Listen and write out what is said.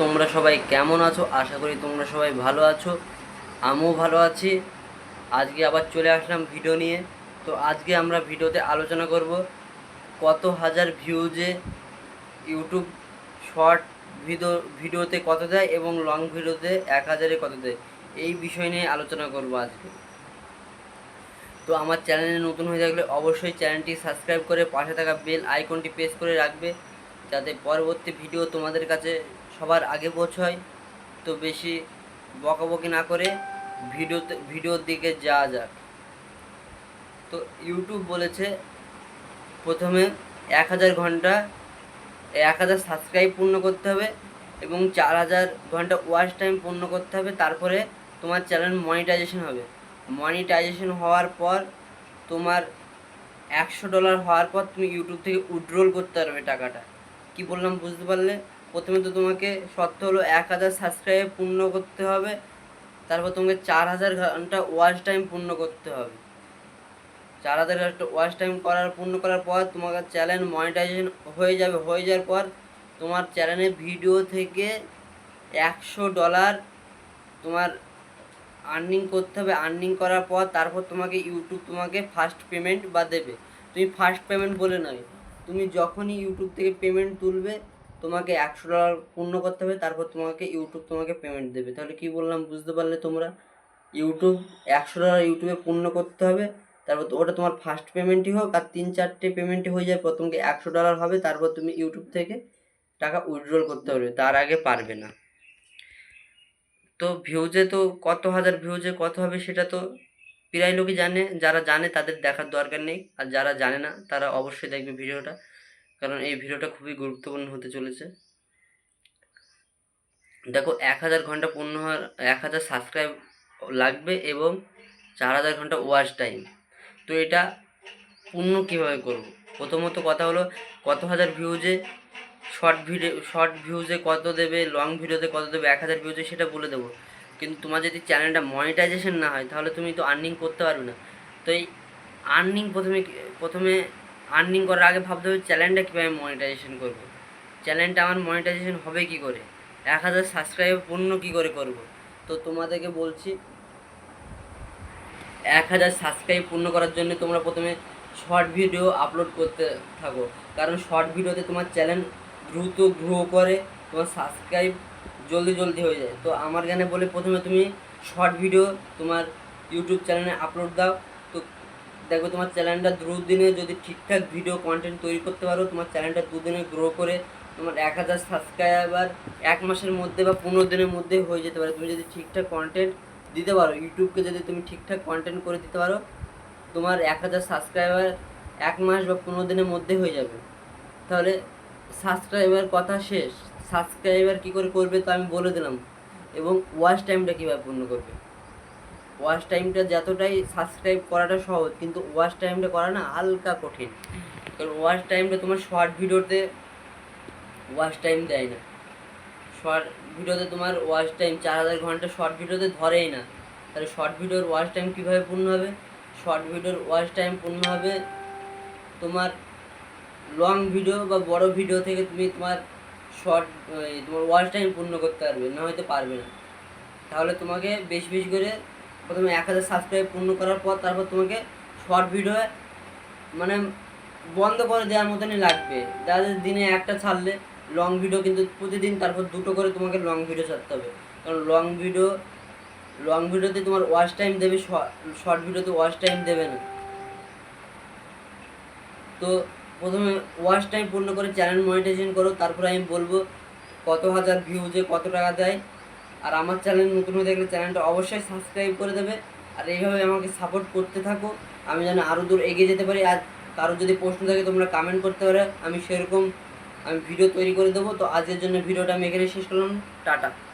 তোমরা সবাই কেমন আছো? আশা করি তোমরা সবাই ভালো আছো। আমিও ভালো আছি। আজকে আবার চলে আসলাম ভিডিও নিয়ে। তো আজকে আমরা ভিডিওতে আলোচনা করব কত হাজার ভিউজে ইউটিউব শর্ট ভিডিও ভিডিওতে কত দেয় এবং লং ভিডিওতে এক হাজারে কত দেয়? এই বিষয় নিয়ে আলোচনা করব আজকে। তো আমার চ্যানেলে নতুন হয়ে থাকলে অবশ্যই চ্যানেলটি সাবস্ক্রাইব করে পাশে থাকা বেল আইকনটি প্রেস করে রাখবে। যাতে পরবর্তী ভিডিও তোমাদের কাছে সবার আগে পৌঁছয় তো বেশি বকাবকি না করে ভিডিওতে, ভিডিওর দিকে যাওয়া যাক। তো ইউটিউব বলেছে, প্রথমে এক হাজার ঘণ্টা, এক হাজার সাবস্ক্রাইব পূর্ণ করতে হবে এবং চার হাজার ঘণ্টা ওয়াচ টাইম পূর্ণ করতে হবে। তারপরে তোমার চ্যানেল মনিটাইজেশন হবে। মনিটাইজেশন হওয়ার পর তোমার একশো ডলার হওয়ার পর তুমি ইউটিউব থেকে উইড্রোল করতে পারবে টাকাটা। কি বললাম, বুঝতে পারলে? প্রথমে তো তোমাকে শর্ত হলো এক হাজার সাবস্ক্রাইব পূর্ণ করতে হবে। তারপর তোমাকে চার হাজার ঘণ্টা ওয়াচ টাইম পূর্ণ করতে হবে। চার হাজার ঘণ্টা ওয়াচ টাইম করার, পূর্ণ করার পর তোমার চ্যানেল মনিটাইজেশন হয়ে যাবে। হয়ে যাওয়ার পর তোমার চ্যানেলে ভিডিও থেকে একশো ডলার তোমার আর্নিং করতে হবে। আর্নিং করার পর তারপর তোমাকে ইউটিউব তোমাকে ফার্স্ট পেমেন্ট বা দেবে। তুমি ফার্স্ট পেমেন্ট বলে নয়, তুমি যখনই ইউটিউব থেকে পেমেন্ট তুলবে তোমাকে একশো ডলার পূর্ণ করতে হবে, তারপর তোমাকে ইউটিউব তোমাকে পেমেন্ট দেবে। তাহলে কি বললাম, বুঝতে পারলে তোমরা? ইউটিউব একশো ডলার ইউটিউবে পূর্ণ করতে হবে, তারপর ওটা তোমার ফার্স্ট পেমেন্টই হোক, আর তিন চারটে পেমেন্টই হয়ে যায় প্রথমকে একশো ডলার হবে, তারপর তুমি ইউটিউব থেকে টাকা উইথড্রল করতে পারবে, তার আগে পারবে না। তো ভিউজে তো কত হাজার ভিউজে কত হবে সেটা তো প্রায় লোকই জানে, যারা জানে তাদের দেখার দরকার নেই, আর যারা জানে না তারা অবশ্যই দেখবে ভিডিওটা। কারণ এই ভিডিওটা খুবই গুরুত্বপূর্ণ হতে চলেছে। দেখো, এক হাজার ঘণ্টা পূর্ণ হওয়ার, এক হাজার সাবস্ক্রাইব লাগবে এবং চার হাজার ঘণ্টা ওয়াচ টাইম তো এটা পূর্ণ কীভাবে করব? প্রথমত কথা হলো, কত হাজার ভিউজে শর্ট ভিডিও শর্ট ভিউজে কত দেবে লং ভিডিওতে কত দেবে, এক হাজার ভিউজে সেটা বলে দেবো। কিন্তু তোমার যদি চ্যানেলটা মনিটাইজেশন না হয়, তাহলে তুমি তো আর্নিং করতে পারবে না। তো এই আর্নিং প্রথমে প্রথমে আর্নিং করার আগে ভাবতে হবে চ্যানেলটা কীভাবে মনিটাইজেশন করব? চ্যানেলটা আমার মনিটাইজেশন হবে কী করে? এক হাজার সাবস্ক্রাইব পূর্ণ কী করে করব? তো তোমাদেরকে বলছি, এক হাজার সাবস্ক্রাইব পূর্ণ করার জন্য তোমরা প্রথমে শর্ট ভিডিও আপলোড করতে থাকো। কারণ শর্ট ভিডিওতে তোমার চ্যানেল দ্রুত গ্রো করে, তোমার সাবস্ক্রাইব জলদি জলদি হয়ে যায়। তো আমার জ্ঞানে বলে প্রথমে তুমি শর্ট ভিডিও তোমার ইউটিউব চ্যানেলে আপলোড দাও। তো দেখবে তোমার চ্যানেলটা দ্রুত দিনে যদি ঠিকঠাক ভিডিও কন্টেন্ট তৈরি করতে পারো, তোমার চ্যানেলটা দুদিনে গ্রো করে তোমার এক হাজার সাবস্ক্রাইবার এক মাসের মধ্যে বা পনেরো দিনের মধ্যে হয়ে যেতে পারে। তুমি যদি ঠিকঠাক কন্টেন্ট দিতে পারো ইউটিউবকে যদি তুমি ঠিকঠাক কন্টেন্ট করে দিতে পারো, তোমার এক হাজার সাবস্ক্রাইবার এক মাস বা পনেরো দিনের মধ্যে হয়ে যাবে। তাহলে সাবস্ক্রাইবার কথা শেষ। সাবস্ক্রাইবার কী করে করবে তো আমি বলে দিলাম। এবং ওয়াচ টাইমটা কীভাবে পূর্ণ করবে? ওয়াচ টাইমটা যতটাই সাবস্ক্রাইব করাটা সহজ, কিন্তু ওয়াচ টাইমটা করা না হালকা কঠিন। কারণ ওয়াচ টাইমটা তোমার শর্ট ভিডিওতে ওয়াচ টাইম দেয় না। শর্ট ভিডিওতে তোমার ওয়াচ টাইম চার হাজার ঘণ্টা শর্ট ভিডিওতে ধরেই না। তাহলে শর্ট ভিডিওর ওয়াচ টাইম কীভাবে পূর্ণ হবে? শর্ট ভিডিওর ওয়াচ টাইম পূর্ণ হবে তোমার লং ভিডিও বা বড় ভিডিও থেকে তুমি তোমার শর্ট তোমার ওয়াচ টাইম পূর্ণ করতে পারবে, না হয়তো পারবে না। তাহলে তোমাকে বেশি বেশি করে প্রথমে এক হাজার সাবস্ক্রাইব পূর্ণ করার পর তারপর তোমাকে শর্ট ভিডিও মানে বন্ধ করে দেওয়ার মতনই লাগবে। যাদের দিনে একটা ছাড়লে লং ভিডিও কিন্তু প্রতিদিন তারপর দুটো করে তোমাকে লং ভিডিও ছাড়তে হবে। কারণ লং ভিডিও লং ভিডিওতে তোমার ওয়াচ টাইম দেবে শর্ট ভিডিওতে ওয়াচ টাইম দেবে না। তো প্রথমে ওয়াচ টাইম পূর্ণ করে চ্যানেল মনিটাইজেশন করো, তারপরে আমি বলব কত হাজার ভিউজে কত টাকা দেয় আর আমার চ্যানেল নতুন হয়ে থাকলে চ্যানেলটা অবশ্যই সাবস্ক্রাইব করে দেবে। আর এইভাবে আমাকে সাপোর্ট করতে থাকো। আমি যেন আরও দূর এগিয়ে যেতে পারি। আর কারও যদি প্রশ্ন থাকে তোমরা কমেন্ট করতে পারো। আমি সেরকম আমি ভিডিও তৈরি করে দেবো। তো আজকের জন্য ভিডিওটা আমি এখানে শেষ করলাম। টাটা।